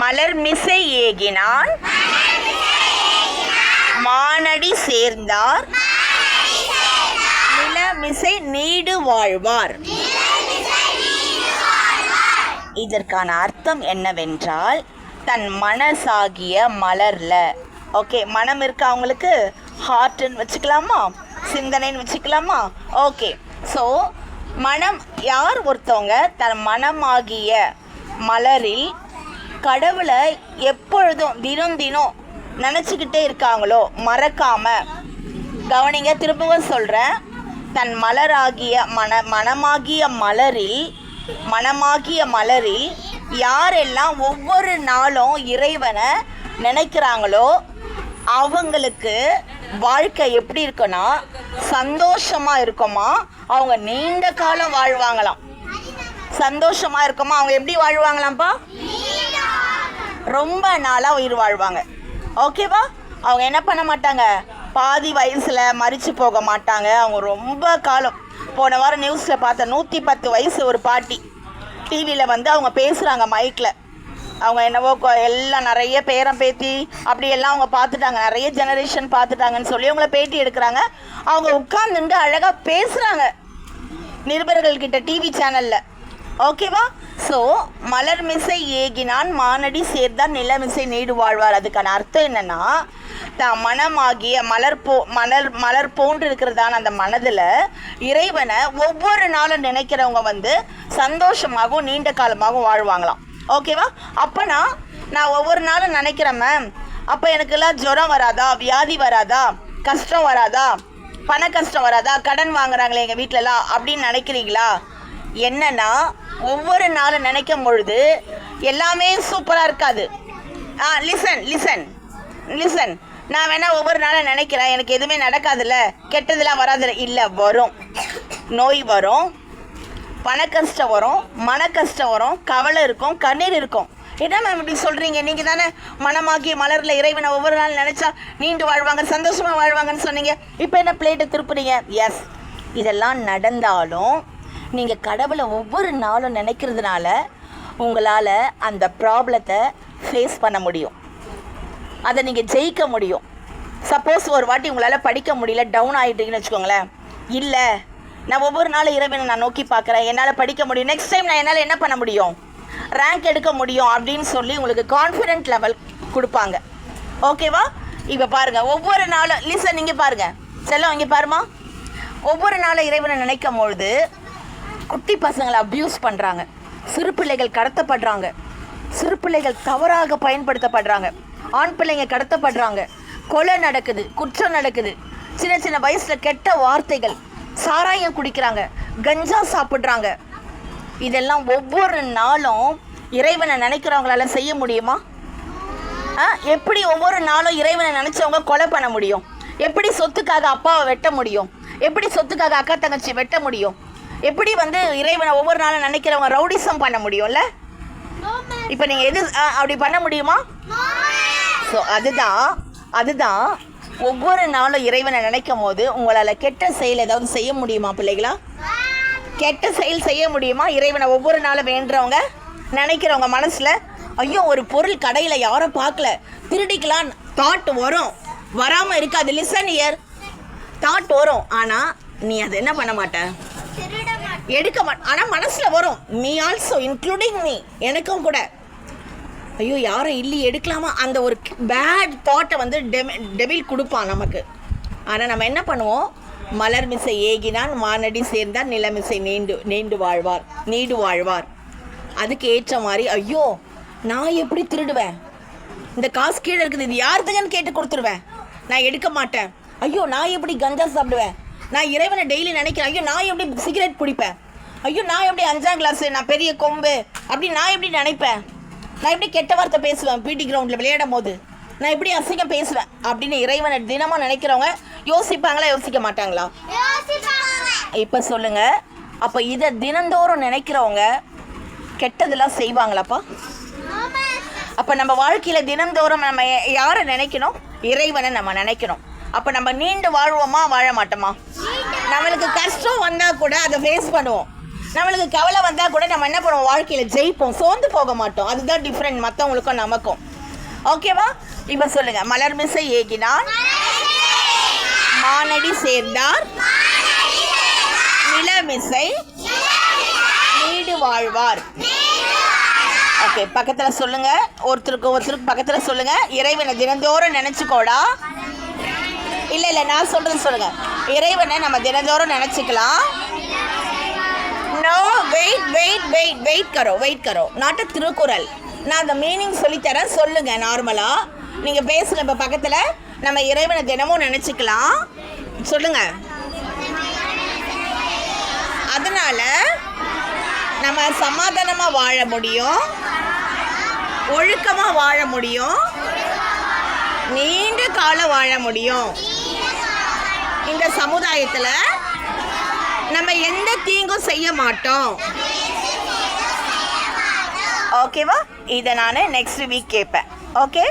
மலர் மிசை ஏகினான். மானடி சேர்ந்தார். நிலமிசை நீடு வாழ்வார். இதற்கான அர்த்தம் என்னவென்றால் தன் மனசாகிய மலர்ல. ஓகே மனம் இருக்கா அவங்களுக்கு ஹார்ட்னு வச்சுக்கலாமா? சிந்தனைன்னு வச்சுக்கலாமா? ஓகே ஸோ மனம் யார் ஒருத்தவங்க தன் மனமாகிய மலரில் கடவுளை எப்பொழுதும் தினம் தினம் நினச்சிக்கிட்டே இருக்காங்களோ மறக்காம கவனிங்க. திரும்பவும் சொல்கிறேன் தன் மலராகிய மன மனமாகிய மலரில் மனமாகிய மலரில் யாரெல்லாம் ஒவ்வொரு நாளும் இறைவனை நினைக்கிறாங்களோ அவங்களுக்கு வாழ்க்கை எப்படி இருக்குன்னா சந்தோஷமாக இருக்குமா? அவங்க நீண்ட காலம் வாழ்வாங்களாம். சந்தோஷமாக இருக்குமா? அவங்க எப்படி வாழ்வாங்களாம்ப்பா? ரொம்ப நாளாக உயிர் வாழ்வாங்க. ஓகேவா அவங்க என்ன பண்ண மாட்டாங்க? பாதி வயசில் மறித்து போக மாட்டாங்க. அவங்க ரொம்ப காலம். போன வாரம் நியூஸில் பார்த்த நூற்றி பத்து வயசு ஒரு பாட்டி. டிவியில் வந்து அவங்க பேசுகிறாங்க மைக்கில் அவங்க என்னவோ எல்லாம் நிறைய பேரம் பேத்தி அப்படியெல்லாம் அவங்க பார்த்துட்டாங்க. நிறைய ஜெனரேஷன் பார்த்துட்டாங்கன்னு சொல்லி அவங்கள பேட்டி எடுக்கிறாங்க. அவங்க உட்கார்ந்துட்டு அழகாக பேசுகிறாங்க நிருபர்கள்கிட்ட டிவி சேனலில் ஓகேவா ஸோ மலர் மிசை ஏகினான் மானடி சேர்ந்தான் நிலமிசை நீடு வாழ்வார் அதுக்கான அர்த்தம் என்னன்னா தான் மனமாகிய மலர் போ மலர் மலர் போன்று இருக்கிறதான அந்த மனதில் இறைவனை ஒவ்வொரு நாளும் நினைக்கிறவங்க வந்து சந்தோஷமாகவும் நீண்ட காலமாகவும் வாழ்வாங்களாம். ஓகேவா? அப்போனா நான் ஒவ்வொரு நாளும் நினைக்கிறேன் மேம் அப்போ எனக்கெல்லாம் ஜுரம் வராதா? வியாதி வராதா? கஷ்டம் வராதா? பண கஷ்டம் வராதா? கடன் வாங்குறாங்களே எங்கள் வீட்டிலலாம் அப்படின்னு நினைக்கிறீங்களா? என்னன்னா ஒவ்வொரு நாளும் நினைக்கும் பொழுது எல்லாமே சூப்பராக இருக்காது. ஆ லிசன் லிசன் லிசன் நான் வேணா ஒவ்வொரு நாளும் நினைக்கிறேன். எனக்கு எதுவுமே நடக்காதுல்ல. கெட்டதெல்லாம் வராதுல்ல. இல்லை வரும். நோய் வரும். பண கஷ்டம் வரும். மன கஷ்டம் வரும். கவலை இருக்கும். கண்ணீர் இருக்கும். என்ன மேம் இப்படி சொல்கிறீங்க நீங்கள் தானே மனமாகி மலரில் இறைவனை ஒவ்வொரு நாள் நினச்சா நீண்டு வாழ்வாங்க சந்தோஷமாக வாழ்வாங்கன்னு சொன்னீங்க. இப்போ என்ன பிளேட்டை திருப்புறீங்க? எஸ் இதெல்லாம் நடந்தாலும் நீங்கள் கடவுளை ஒவ்வொரு நாளும் நினைக்கிறதுனால உங்களால் அந்த ப்ராப்ளத்தை ஃபேஸ் பண்ண முடியும். அதை நீங்கள் ஜெயிக்க முடியும். சப்போஸ் ஒரு வாட்டி உங்களால் படிக்க முடியல டவுன் ஆகிட்டீங்கன்னு வச்சுக்கோங்களேன். இல்லை நான் ஒவ்வொரு நாளும் இறைவனை நான் நோக்கி பார்க்குறேன். என்னால் படிக்க முடியும். நெக்ஸ்ட் டைம் நான் என்னால் என்ன பண்ண முடியும்? ரேங்க் எடுக்க முடியும் அப்படின்னு சொல்லி உங்களுக்கு கான்ஃபிடென்ட் லெவல் கொடுப்பாங்க. ஓகேவா இப்போ பாருங்கள் ஒவ்வொரு நாளும் லிசன் இங்கே பாருங்கள் செல்லம் இங்கே பாருமா ஒவ்வொரு நாளும் இறைவனை நினைக்கும் பொழுது குட்டி பசங்களை அப்யூஸ் பண்ணுறாங்க சிறு பிள்ளைகள் கடத்தப்படுறாங்க. சிறு பிள்ளைகள் தவறாக பயன்படுத்தப்படுறாங்க. ஆண் பிள்ளைங்க கடத்தப்படுறாங்க. கொலை நடக்குது குற்றம் நடக்குது. சின்ன சின்ன வயசில் கெட்ட வார்த்தைகள் சாராயம் குடிக்கிறாங்க கஞ்சா சாப்பிட்றாங்க. இதெல்லாம் ஒவ்வொரு நாளும் இறைவனை நினைக்கிறவங்களால செய்ய முடியுமா? ஆ எப்படி ஒவ்வொரு நாளும் இறைவனை நினச்சவங்க கொலை பண்ண முடியும்? எப்படி சொத்துக்காக அப்பாவை வெட்ட முடியும்? எப்படி சொத்துக்காக அக்கா தங்கச்சி வெட்ட முடியும்? எப்படி வந்து இறைவனை ஒவ்வொரு நாளும் நினைக்கிறவங்க ரவுடிசம் பண்ண முடியும்ல? இப்போ நீங்கள் எது அப்படி பண்ண முடியுமா? ஸோ அதுதான் அதுதான். ஒவ்வொரு நாளும் இறைவனை நினைக்கும் போது உங்களால் கெட்ட செயல் ஏதாவது செய்ய முடியுமா பிள்ளைகளா? கெட்ட செயல் செய்ய முடியுமா? இறைவனை ஒவ்வொரு நாளும் வேண்டுறவங்க நினைக்கிறவங்க மனசில் ஐயோ ஒரு பொருள் கடையில் யாரும் பார்க்கல. திருடிக்கலாம். தாட் வரும். வராமல் இருக்காது. லிசன் இயர் தாட் வரும். ஆனால் நீ அதை என்ன பண்ண மாட்ட? எடுக்க மாட்ட ஆனால் மனசில் வரும். மீ ஆல்சோ இன்க்ளூடிங் மீ எனக்கும் கூட. ஐயோ யாரும் இல்லை எடுக்கலாமா? அந்த ஒரு பேட் தாட்டை வந்து டெபில் கொடுப்பான் நமக்கு. ஆனால் நம்ம என்ன பண்ணுவோம்? மலர் மிசை ஏகினான் மானடி சேர்ந்தால் நிலமிசை நீண்டு நீண்டு வாழ்வார் நீடு வாழ்வார். அதுக்கு ஏற்ற மாதிரி ஐயோ நான் எப்படி திருடுவேன்? இந்த காசு கீழே இருக்குது இது யாருதுங்கன்னு கேட்டு கொடுத்துருவேன்? நான் எடுக்க மாட்டேன். ஐயோ நான் எப்படி கஞ்சா சாப்பிடுவேன்? நான் இறைவனை டெய்லி நினைக்கிறேன். ஐயோ நான் எப்படி சிகரெட் பிடிப்பேன் ஐயோ நான் எப்படி அஞ்சாம் கிளாஸ் நான் பெரிய கொம்பு? அப்படி நான் எப்படி நினைப்பேன்? நான் எப்படி கெட்ட வார்த்தை பேசுவேன்? பிடி கிரவுண்டில் விளையாடும் போது. நான் எப்படி அசிங்கம் பேசுவேன்? அப்படின்னு இறைவனை தினமும் நினைக்கிறவங்க யோசிப்பாங்களா யோசிக்க மாட்டாங்களா? இப்போ சொல்லுங்க. அப்போ இதை தினந்தோறும் நினைக்கிறவங்க கெட்டதெல்லாம் செய்வாங்களாப்பா? அப்போ நம்ம வாழ்க்கையில் தினந்தோறும் நம்ம யாரை நினைக்கணும்? இறைவனை நம்ம நினைக்கணும். அப்போ நம்ம நீண்டு வாழ்வோமா வாழ மாட்டோமா? நம்மளுக்கு கஷ்டம் வந்தால் கூட அதை ஃபேஸ் பண்ணுவோம். நம்மளுக்கு கவலை வந்தால் கூட நம்ம என்ன பண்ணுவோம்? வாழ்க்கையில் ஜெயிப்போம். சோர்ந்து போக மாட்டோம். அதுதான் டிஃப்ரெண்ட் மற்றவங்களுக்கும் நமக்கும். ஓகேவா இப்போ சொல்லுங்க. மலர் மிசை ஏகினார். மானடி சேர்ந்தார். நிலமிசை வீடு வாழ்வார். ஓகே பக்கத்தில் சொல்லுங்க. ஒருத்தருக்கு ஒருத்தருக்கு பக்கத்தில் சொல்லுங்க. இறைவனை தினந்தோறும் நினச்சிக்கோடா. இல்லை இல்லை நான் சொல்கிறது சொல்லுங்க. இறைவனை நம்ம தினந்தோறும் நினச்சிக்கலாம். No wait wait wait wait கரோ வெயிட் கரோ நாட் அ திருக்குறள். நான் அந்த மீனிங் சொல்லித்தரேன். சொல்லுங்க நார்மலாக நீங்கள் பேசுங்க இப்போ பக்கத்தில். நம்ம இறைவனை தினமும் நினச்சிக்கலாம். சொல்லுங்க. அதனால நம்ம சமாதானமாக வாழ முடியும். ஒழுக்கமாக வாழ முடியும். நீண்ட காலம் வாழ முடியும். இந்த சமுதாயத்தில் நம்ம எந்த தீங்கும் செய்ய மாட்டோம். ஓகேவா இதை நான் நெக்ஸ்ட் வீக் கேட்பேன் ஓகே